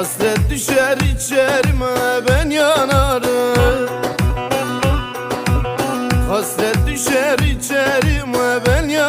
Hasret düşer içerime ben yanarım. Hasret düşer içerime ben yanarım